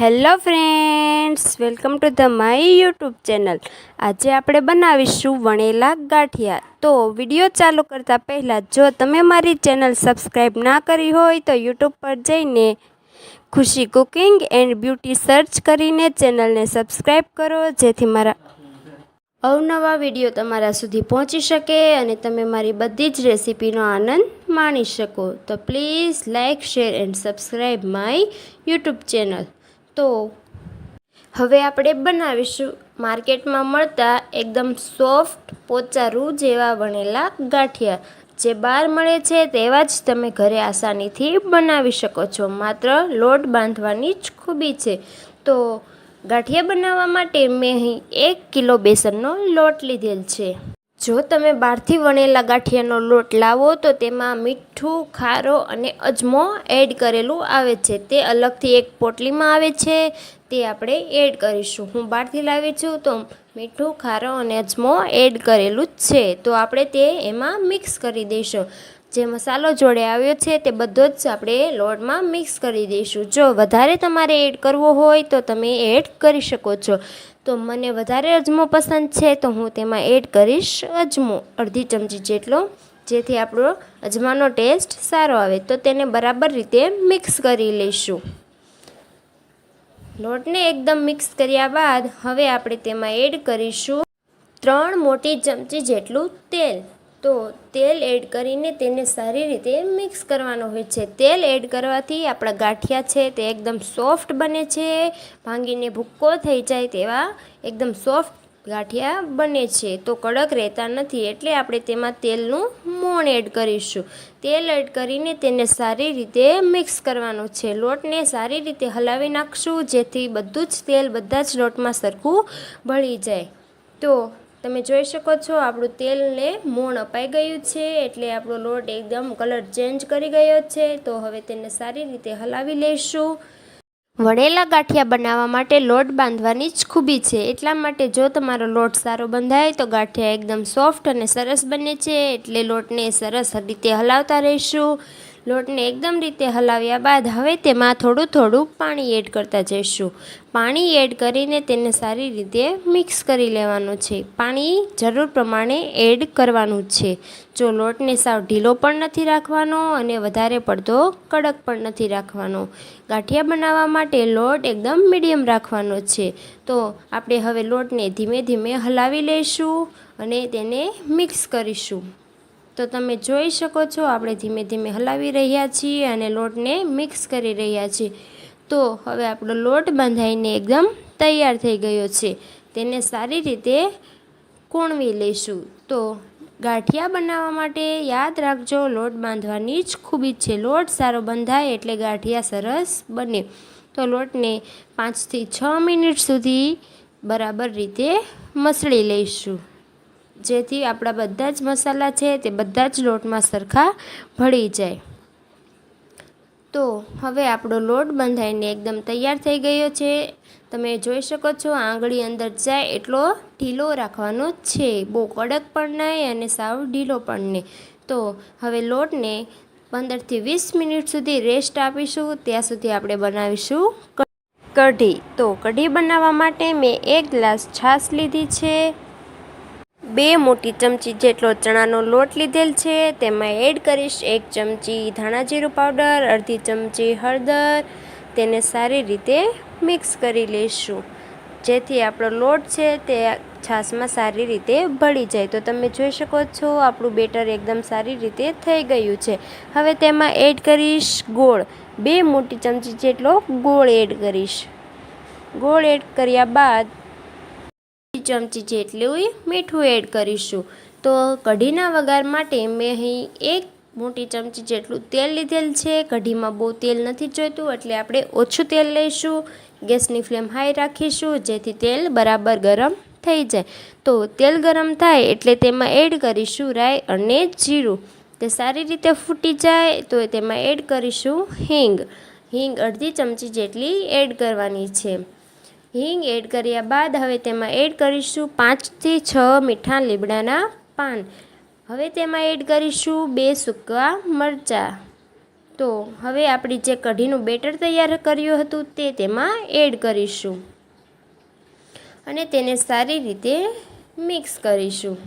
Hello friends, welcome to the my YouTube channel. આજે આપણે બનાવીશું વણેલા ગાંઠિયા. તો વીડિયો ચાલુ કરતાં પહેલાં, જો તમે મારી ચેનલ સબસ્ક્રાઈબ ના કરી હોય, તો યુટ્યુબ પર જઈને ખુશી કુકિંગ એન્ડ બ્યુટી સર્ચ કરીને ચેનલને સબસ્ક્રાઈબ કરો, જેથી મારા અવનવા વીડિયો તમારા સુધી પહોંચી શકે અને તમે મારી બધી જ રેસિપીનો આનંદ માણી શકો. તો please like, share and subscribe my YouTube channel. તો હવે આપણે બનાવીશું. માર્કેટમાં મળતા એકદમ સોફ્ટ પોચારું જેવા વણેલા ગાંઠિયા. જે બહાર મળે છે તેવા જ તમે ઘરે આસાનીથી બનાવી શકો છો. માત્ર લોટ બાંધવાની જ ખૂબી છે. તો ગાંઠિયા બનાવવા માટે મેં અહીં એક કિલો બેસનનો લોટ લીધેલ છે. જો તમે બહારથી વણેલા ગાંઠિયાનો લોટ લાવો, તો તેમાં મીઠું, ખારો અને અજમો એડ કરેલું આવે છે. તે અલગથી એક પોટલીમાં આવે છે. તે આપણે એડ કરીશું. હું બહારથી લાવી છું, તો મીઠું, ખારો અને અજમો એડ કરેલું જ છે. તો આપણે તે એમાં મિક્સ કરી દઈશું. જે મસાલો જોડે આવ્યો છે તે બધો જ આપણે લોટમાં મિક્સ કરી દઈશું. જો વધારે તમારે એડ કરવો હોય તો તમે એડ કરી શકો છો. તો મને વધારે અજમો પસંદ છે તો હું તેમાં એડ કરીશ અજમો. અડધી ચમચી જેટલો, જેથી આપણો અજમાનો ટેસ્ટ સારો આવે. તો તેને બરાબર રીતે મિક્સ કરી લઈશું. લોટને એકદમ મિક્સ કર્યા બાદ હવે આપણે તેમાં એડ કરીશું ત્રણ મોટી ચમચી જેટલું તેલ. તો તેલ એડ કરીને તેને સારી રીતે મિક્સ કરવાનું હોય છે. તેલ એડ કરવાથી આપણા ગાંઠિયા છે તે એકદમ સોફ્ટ બને છે, ભાંગીને ભૂક્કો થઈ જાય તેવા એકદમ સોફ્ટ ગાંઠિયા બને છે. તો કડક રહેતા નથી એટલે આપણે તેમાં તેલનું મોણ એડ કરીશું. તેલ એડ કરીને તેને સારી રીતે મિક્સ કરવાનું છે. લોટને સારી રીતે હલાવી નાખશું જેથી બધું જ તેલ બધા જ લોટમાં સરખું ભળી જાય. તો તમે જોઈ શકો છો, આપણું તેલને મોણ અપાઈ ગયું છે, એટલે આપણો લોટ એકદમ કલર ચેન્જ કરી ગયો છે, તો હવે તેને સારી રીતે હલાવી લઈશું. વણેલા ગાંઠિયા બનાવવા માટે લોટ બાંધવાની જ ખૂબી છે, એટલા માટે જો તમારો લોટ સારો બંધાય તો ગાંઠિયા એકદમ સોફ્ટ અને સરસ બને છે, એટલે લોટને સરસ રીતે હલાવતા રહીશું. લોટને એકદમ રીતે હલાવ્યા બાદ હવે તેમાં થોડું થોડું પાણી એડ કરતા જઈશું. પાણી એડ કરીને તેને સારી રીતે મિક્સ કરી લેવાનું છે. પાણી જરૂર પ્રમાણે એડ કરવાનું છે. જો લોટને સાવ ઢીલો પણ નથી રાખવાનો અને વધારે પડતો કડક પણ નથી રાખવાનો. ગાંઠિયા બનાવવા માટે લોટ એકદમ મીડિયમ રાખવાનો છે. તો આપણે હવે લોટને ધીમે ધીમે હલાવી લઈશું અને તેને મિક્સ કરીશું. તો તમે જોઈ શકો છો, આપણે ધીમે ધીમે હલાવી રહ્યા છીએ અને લોટને મિક્સ કરી રહ્યા છીએ. તો હવે આપણો લોટ બંધાઈને એકદમ તૈયાર થઈ ગયો છે. તેને સારી રીતે કોણવી લઈશું. તો ગાંઠિયા બનાવવા માટે યાદ રાખજો, લોટ બાંધવાની જ ખૂબી છે લોટ સારો બંધાય એટલે ગાંઠિયા સરસ બને. તો લોટને પાંચથી છ મિનિટ સુધી બરાબર રીતે મસળી લઈશું. જેથી આપણા બધા જ મસાલા છે તે બધા જ લોટમાં સરખા ભળી જાય. તો હવે આપણો લોટ બંધાઈને એકદમ તૈયાર થઈ ગયો છે. તમે જોઈ શકો છો આંગળી અંદર જાય એટલો ઢીલો રાખવાનો છે. બહુ કડક પણ નહીં અને સાવ ઢીલો પણ નહીં. તો હવે લોટને પંદરથી વીસ મિનિટ સુધી રેસ્ટ આપીશું. ત્યાં સુધી આપણે બનાવીશું કઢી. તો કઢી બનાવવા માટે મેં એક ગ્લાસ છાશ લીધી છે. બે મોટી ચમચી જેટલો ચણાનો લોટ લીધેલ છે. તેમાં એડ કરીશ એક ચમચી ધાણા જીરું પાવડર, અડધી ચમચી હળદર. તેને સારી રીતે મિક્સ કરી લઈશું. જેથી આપણો લોટ છે તે છાશમાં સારી રીતે ભળી જાય. તો તમે જોઈ શકો છો, આપણું બેટર એકદમ સારી રીતે થઈ ગયું છે. હવે તેમાં એડ કરીશ ગોળ. બે મોટી ચમચી જેટલો ગોળ એડ કરીશ. ગોળ એડ કર્યા બાદ ચમચી જેટલું મીઠું એડ કરીશું. તો કઢીના વઘાર માટે મેં અહીં એક મોટી ચમચી જેટલું તેલ લીધેલ છે. કઢીમાં બહુ તેલ નથી જોઈતું એટલે આપણે ઓછું તેલ લઈશું. ગેસની ફ્લેમ હાઈ રાખીશું જેથી તેલ બરાબર ગરમ થઈ જાય. તો તેલ ગરમ થાય એટલે તેમાં એડ કરીશું રાઈ અને જીરું. તે સારી રીતે ફૂટી જાય તો તેમાં એડ કરીશું હિંગ. હિંગ અડધી ચમચી જેટલી એડ કરવાની છે. હિંગ એડ કર્યા બાદ હવે તેમાં એડ કરીશું પાંચથી છ મીઠા લીમડાના પાન. હવે તેમાં એડ કરીશું બે સૂકા મરચાં. તો હવે આપણી જે કઢીનું બેટર તૈયાર કર્યું હતું તે તેમાં એડ કરીશું. અને તેને સારી રીતે મિક્સ કરીશું.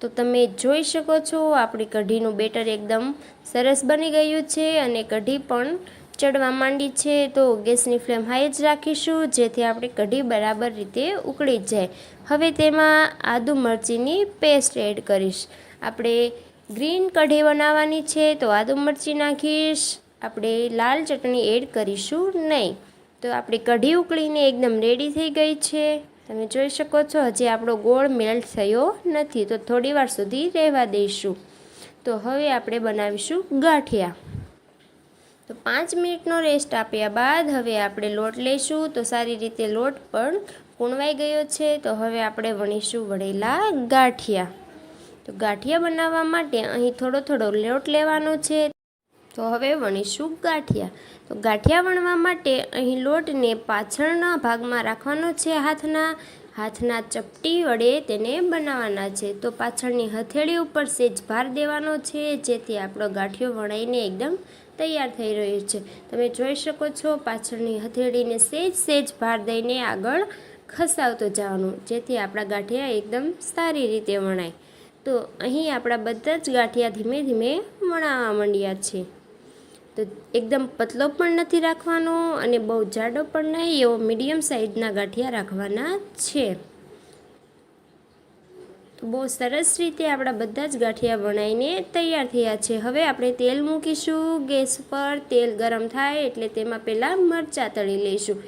તો તમે જોઈ શકો છો, આપણી કઢીનું બેટર એકદમ સરસ બની ગયું છે અને કઢી પણ ચડવા માંડી છે તો ગેસની ફ્લેમ હાઈ જ રાખીશું, જેથી આપણી કઢી બરાબર રીતે ઉકળી જાય. હવે તેમાં આદુ મરચીની પેસ્ટ એડ કરીશ. આપણે ગ્રીન કઢી બનાવવાની છે તો આદુ મરચી નાખીશ. આપણે લાલ ચટણી એડ કરીશું નહીં. તો આપણી કઢી ઉકળીને એકદમ રેડી થઈ ગઈ છે. તમે જોઈ શકો છો, હજી આપણો ગોળ મેલ્ટ થયો નથી, તો થોડી વાર સુધી રહેવા દઈશું. તો હવે આપણે બનાવીશું ગાંઠિયા. તો પાંચ મિનિટનો રેસ્ટ આપ્યા બાદ હવે આપણે લોટ લઈશું. તો સારી રીતે લોટ પણ કૂણવાઈ ગયો છે. તો હવે આપણે વણીશું વળેલા ગાંઠિયા. તો ગાંઠિયા બનાવવા માટે અહીં થોડો થોડો લોટ લેવાનો છે. તો હવે વણીશું ગાંઠિયા. તો ગાંઠિયા વણવા માટે અહીં લોટને પાછળના ભાગમાં રાખવાનો છે હાથના. હાથના ચપટી વડે તેને બનાવવાના છે. તો પાછળની હથેળી ઉપર સેજ ભાર દેવાનો છે, જેથી આપણો ગાંઠિયો વણાઈને એકદમ તૈયાર થઈ રહ્યું છે. તમે જોઈ શકો છો, પાછળની હથેળીને સેજ સેજ ભાર દઈને આગળ ખસાવતો જવાનું, જેથી આપણા ગાંઠિયા એકદમ સારી રીતે વણાય. તો અહીં આપણા બધા જ ગાંઠિયા ધીમે ધીમે વણાવવા માંડ્યા છે. તો એકદમ પતલો પણ નથી રાખવાનો અને બહુ જાડો પણ નહીં, એવો મીડિયમ સાઇઝના ગાંઠિયા રાખવાના છે. બહુ સરસ રીતે આપણા બધા જ ગાંઠિયા વણાઈને તૈયાર થયા છે. હવે આપણે તેલ મૂકીશું, ગેસ પર તેલ ગરમ થાય એટલે તેમાં પહેલાં મરચાં તળી લઈશું.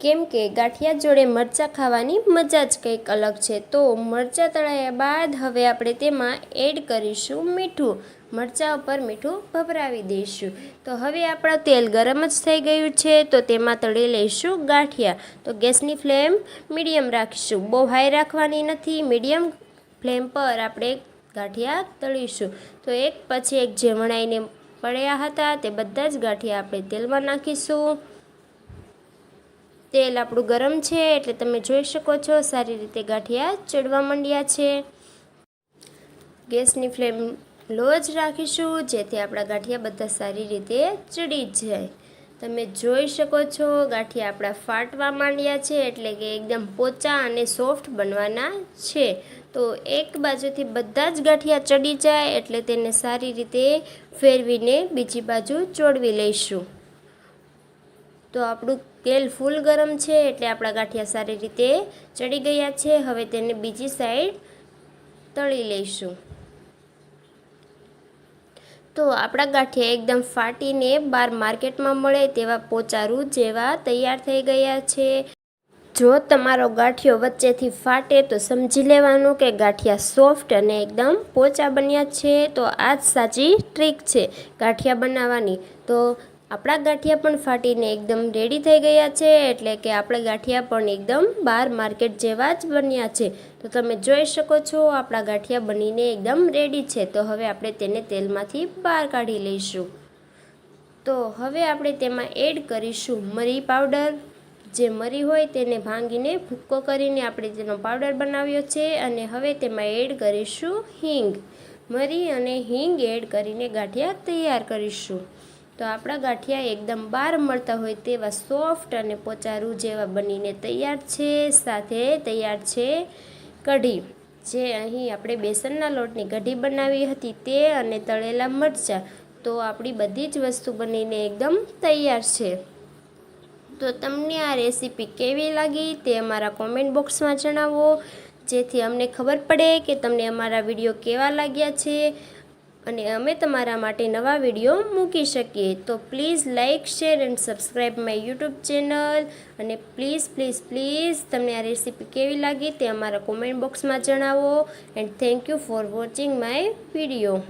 કેમ કે ગાંઠિયા જોડે મરચાં ખાવાની મજા જ કંઈક અલગ છે. તો મરચાં તળાયા બાદ હવે આપણે તેમાં એડ કરીશું મીઠું. મરચાં ઉપર મીઠું ભભરાવી દઈશું. તો હવે આપણું તેલ ગરમ જ થઈ ગયું છે, તો તેમાં તળી લઈશું ગાંઠિયા. તો ગેસની ફ્લેમ મીડિયમ રાખીશું. બહુ હાઈ રાખવાની નથી, મીડિયમ ફ્લેમ પર આપણે ગાંઠિયા તળીશું. તો એક પછી એક જે વણાઈને પડ્યા હતા, તે બધા જ ગાંઠિયા આપણે તેલમાં નાખીશું. તેલ આપણું ગરમ છે, એટલે તમે જોઈ શકો છો, સારી રીતે ગાંઠિયા ચડવા માંડ્યા છે. ગેસની ફ્લેમ લો જ રાખીશું, જેથી આપણા ગાંઠિયા બધા સારી રીતે ચડી જાય. તમે જોઈ શકો છો, ગાંઠિયા આપણા ફાટવા માંડ્યા છે, એટલે કે એકદમ પોચા અને સોફ્ટ બનવાના છે. તો એક બાજુથી બધા જ ગાંઠિયા ચડી જાય, એટલે તેને સારી રીતે ફેરવીને બીજી બાજુ ચોડવી લઈશું. તો આપણું તેલ ફૂલ ગરમ છે, એટલે આપણા ગાંઠિયા સારી રીતે ચડી ગયા છે. હવે તેને બીજી સાઈડ તળી લઈશું. તો આપણા ગાંઠિયા એકદમ ફાટીને બહાર માર્કેટમાં મળે તેવા પોચારું જેવા તૈયાર થઈ ગયા છે. જો તમારો ગાંઠિયો વચ્ચેથી ફાટે તો સમજી લેવાનું કે ગાંઠિયા સોફ્ટ અને એકદમ પોચા બન્યા છે. તો આ જ સાચી ટ્રીક છે ગાંઠિયા બનાવવાની. તો આપણા ગાંઠિયા પણ ફાટીને એકદમ રેડી થઈ ગયા છે, એટલે કે આપણા ગાંઠિયા પણ એકદમ બહાર માર્કેટ જેવા જ બન્યા છે. તો તમે જોઈ શકો છો, આપણા ગાંઠિયા બનીને એકદમ રેડી છે. તો હવે આપણે તેને તેલમાંથી બહાર કાઢી લઈશું. તો હવે આપણે તેમાં એડ કરીશું મરી પાવડર જે મરી હોય તેને ભાંગીને ભૂક્કો કરીને આપણે તેનો પાવડર બનાવ્યો છે અને હવે તેમાં એડ કરીશું હિંગ. મરી અને હિંગ એડ કરીને ગાંઠિયા તૈયાર કરીશું. તો આપણા ગાંઠિયા એકદમ બહાર મળતા હોય તેવા સોફ્ટ અને પોચારું જેવા બનીને તૈયાર છે, સાથે તૈયાર છે કઢી. જે અહીં આપણે બેસનના લોટની કઢી બનાવી હતી તે અને તળેલા મરચાં. તો આપણી બધી જ વસ્તુ બનીને એકદમ તૈયાર છે. તો તમને આ રેસીપી કેવી લાગી તે અમારા કોમેન્ટ બોક્સમાં જણાવો. જેથી અમને ખબર પડે કે તમને અમારા વીડિયો કેવા લાગ્યા છે. અને અમે તમારા માટે નવા વીડિયો મૂકી શકીએ. તો please like share and subscribe my YouTube channel. અને પ્લીઝ પ્લીઝ પ્લીઝ તમને આ રેસીપી કેવી લાગી તે અમારા કોમેન્ટ બોક્સમાં જણાવો. And thank you for watching my video.